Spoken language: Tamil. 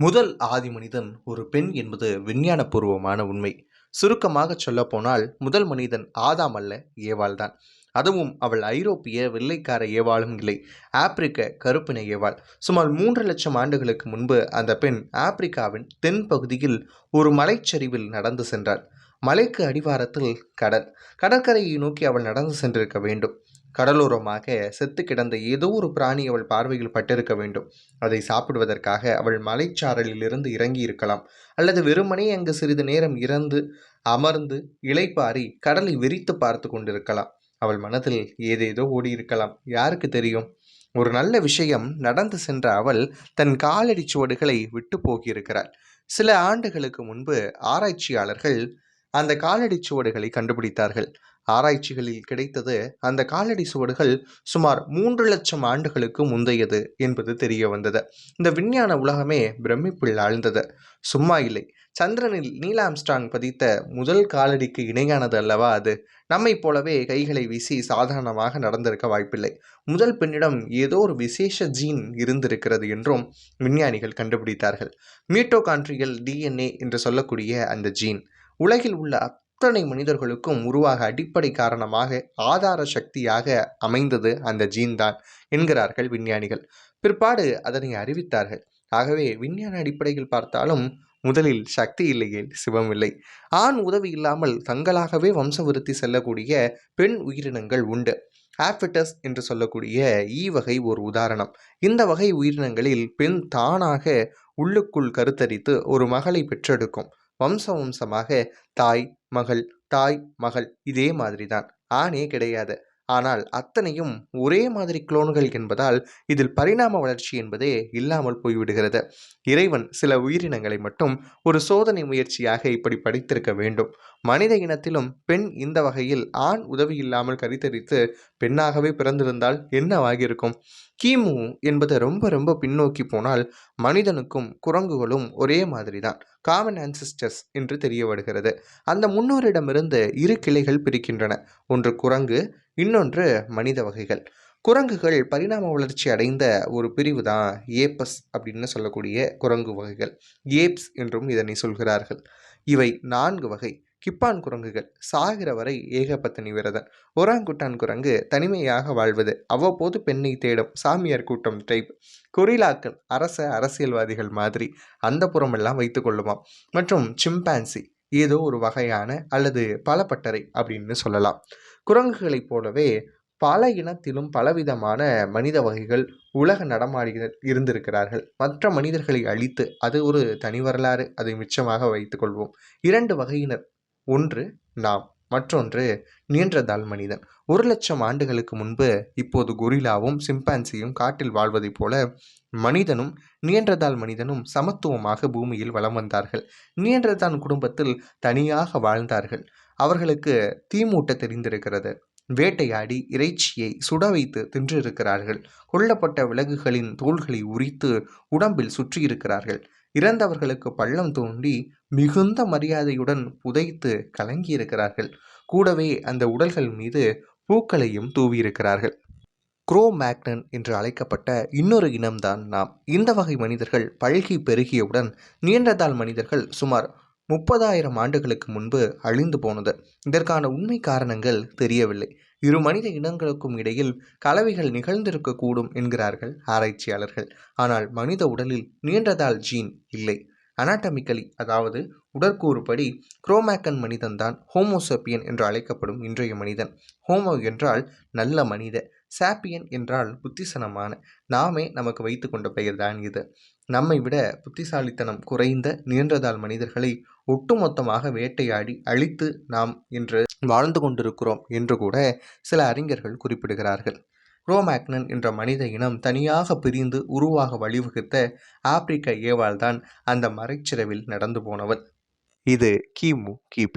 முதல் ஆதி மனிதன் ஒரு பெண் என்பது விஞ்ஞானபூர்வமான உண்மை. சுருக்கமாக சொல்லப்போனால் முதல் மனிதன் ஆதாம் அல்ல ஏவாள் தான். அதுவும் அவள் ஐரோப்பிய வெள்ளைக்கார ஏவாளும் இல்லை ஆப்பிரிக்க கருப்பின ஏவாள். சுமார் மூன்று லட்சம் ஆண்டுகளுக்கு முன்பு அந்த பெண் ஆப்பிரிக்காவின் தென் பகுதியில் ஒரு மலைச்சரிவில் நடந்து சென்றாள். மலைக்கு அடிவாரத்தில் கடல். கடற்கரையை நோக்கி அவள் நடந்து சென்றிருக்க வேண்டும். கடலோரமாக செத்து கிடந்த ஏதோ ஒரு பிராணி அவள் பார்வையில் பட்டிருக்க வேண்டும். அதை சாப்பிடுவதற்காக அவள் மலைச்சாரலிலிருந்து இறங்கி இருக்கலாம். அல்லது வெறுமனே அங்கு சிறிது நேரம் இறந்து அமர்ந்து இலைப்பாரி கடலை விரித்து பார்த்து கொண்டிருக்கலாம். அவள் மனதில் ஏதேதோ ஓடியிருக்கலாம். யாருக்கு தெரியும்? ஒரு நல்ல விஷயம் நடந்து சென்ற அவள் தன் காலடி சுவடுகளை விட்டு போகியிருக்கிறாள். சில ஆண்டுகளுக்கு முன்பு ஆராய்ச்சியாளர்கள் அந்த காலடி சுவடுகளை கண்டுபிடித்தார்கள். ஆராய்ச்சிகளில் கிடைத்தது அந்த காலடி சுவடுகள் சுமார் மூன்று லட்சம் ஆண்டுகளுக்கு முந்தையது என்பது தெரிய வந்தது. இந்த விஞ்ஞான உலகமே பிரமிப்பில் ஆழ்ந்தது. சும்மா இல்லை. சந்திரனில் நீலாம்ஸ்டாங் பதித்த முதல் காலடிக்கு இணையானது அல்லவா அது? நம்மைப் போலவே கைகளை வீசி சாதாரணமாக நடந்திருக்க வாய்ப்பில்லை. முதல் பெண்ணிடம் ஏதோ ஒரு விசேஷ ஜீன் இருந்திருக்கிறது என்றும் விஞ்ஞானிகள் கண்டுபிடித்தார்கள். மீட்டோகான்ட்ரியல் டிஎன்ஏ என்று சொல்லக்கூடிய அந்த ஜீன். உலகில் உள்ள அத்தனை மனிதர்களுக்கும் உருவாக அடிப்படை காரணமாக ஆதார சக்தியாக அமைந்தது அந்த ஜீன் தான் என்கிறார்கள் விஞ்ஞானிகள். பிற்பாடு அதனை அறிவித்தார்கள். ஆகவே விஞ்ஞான அடிப்படையில் பார்த்தாலும் முதலில் சக்தி இல்லையே சிவம் இல்லை. ஆண் உதவி இல்லாமல் தங்களாகவே வம்சவிருத்தி செல்லக்கூடிய பெண் உயிரினங்கள் உண்டு. ஆஃபிட்டஸ் என்று சொல்லக்கூடிய ஈ வகை ஒரு உதாரணம். இந்த வகை உயிரினங்களில் பெண் தானாக உள்ளுக்குள் கருத்தரித்து ஒரு மகளை பெற்றெடுக்கும். வம்ச வம்சமாக தாய் மகள் தாய் மகள் இதே மாதிரி தான் ஆணே கிடையாது. ஆனால் அத்தனையும் ஒரே மாதிரி குளோன்கள் என்பதால் இதில் பரிணாம வளர்ச்சி என்பதே இல்லாமல் போய்விடுகிறது. இறைவன் சில உயிரினங்களை மட்டும் ஒரு சோதனை முயற்சியாக இப்படி படித்திருக்க வேண்டும். மனித இனத்திலும் பெண் இந்த வகையில் ஆண் உதவி இல்லாமல் கரித்தரித்து பெண்ணாகவே பிறந்திருந்தால் என்னவாகியிருக்கும்? கிமு என்பது ரொம்ப ரொம்ப பின்னோக்கி போனால் மனிதனுக்கும் குரங்குகளும் ஒரே மாதிரி தான் காமன் ஆன்சிஸ்டர்ஸ் என்று தெரிய வருகிறது அந்த முன்னோரிடமிருந்து இரு கிளைகள் பிரிக்கின்றன. ஒன்று குரங்கு இன்னொன்று மனித வகைகள். குரங்குகள் பரிணாம வளர்ச்சி அடைந்த ஒரு பிரிவு தான் ஏப்பஸ் அப்படின்னு சொல்லக்கூடிய குரங்கு வகைகள். ஏப்ஸ் என்றும் இதனை சொல்கிறார்கள். இவை நான்கு வகை. கிப்பான் குரங்குகள் சாகிற வரை ஏகபத்தினி விரதன் ஒராங்குட்டான் குரங்கு தனிமையாக வாழ்வது. அவ்வப்போது பெண்ணை தேடும் சாமியார் கூட்டம் டைப் கொரிலாக்கள் அரச அரசியல்வாதிகள் மாதிரி. அந்த புறமெல்லாம் வைத்து கொள்ளுமாம். மற்றும் சிம்பான்சி ஏதோ ஒரு வகையான அல்லது பலப்பட்டறை அப்படின்னு சொல்லலாம். குரங்குகளைப் போலவே பல இனத்திலும் பலவிதமான மனித வகைகள் உலக நடமாடிகள் இருந்திருக்கிறார்கள். மற்ற மனிதர்களை அழித்து அது ஒரு தனி வரலாறு அதை மிச்சமாக வைத்துக்கொள்வோம் இரண்டு வகையினர். ஒன்று நாம். மற்றொன்று நியன்றதால் மனிதன். ஒரு லட்சம் ஆண்டுகளுக்கு முன்பு இப்போது கொரிலாவும் சிம்பான்சியும் காட்டில் வாழ்வதைப் போல மனிதனும் நியன்றதால் மனிதனும் சமத்துவமாக பூமியில் வலம் வந்தார்கள். நியன்றதான் குடும்பத்தில் தனியாக வாழ்ந்தார்கள். அவர்களுக்கு தீமூட்ட தெரிந்திருக்கிறது. வேட்டையாடி இறைச்சியை சுட வைத்து தின்றிருக்கிறார்கள். கொல்லப்பட்ட விலங்குகளின் தோள்களை உரித்து உடம்பில் சுற்றியிருக்கிறார்கள். இறந்தவர்களுக்கு பள்ளம் தோண்டி மிகுந்த மரியாதையுடன் புதைத்து கலங்கியிருக்கிறார்கள். கூடவே அந்த உடல்கள் மீது பூக்களையும் தூவியிருக்கிறார்கள். குரோ மேக்னன் என்று அழைக்கப்பட்ட இன்னொரு இனம்தான் நாம். இந்த வகை மனிதர்கள் பழகி பெருகியவுடன் நீண்டதால் மனிதர்கள் சுமார் முப்பதாயிரம் ஆண்டுகளுக்கு முன்பு அழிந்து போனது. இதற்கான உண்மை காரணங்கள் தெரியவில்லை. இரு மனித இனங்களுக்கும் இடையில் கலவைகள் நிகழ்ந்திருக்கக்கூடும் என்கிறார்கள் ஆராய்ச்சியாளர்கள். ஆனால் மனித உடலில் நீண்டதால் ஜீன் இல்லை. அனாட்டமிக்கலி அதாவது உடற்கூறுபடி குரோமேக்கன் மனிதன்தான் ஹோமோசப்பியன் என்று அழைக்கப்படும் இன்றைய மனிதன். ஹோமோ என்றால் நல்ல மனித சாப்பியன் என்றால் புத்திசனமான. நாமே நமக்கு வைத்து கொண்ட பெயர்தான் இது. நம்மை விட புத்திசாலித்தனம் குறைந்த நீன்றதால் மனிதர்களை ஒட்டுமொத்தமாக வேட்டையாடி அழித்து நாம் இன்று வாழ்ந்து கொண்டிருக்கிறோம் என்று கூட சில அறிஞர்கள் குறிப்பிடுகிறார்கள். குரோமேக்னன் என்ற மனித இனம் தனியாக பிரிந்து உருவாக வழிவகுத்த ஆப்பிரிக்க ஏவாள்தான் அந்த மறைச்சிறவில் நடந்து போனவர் இது கிமு கிபி.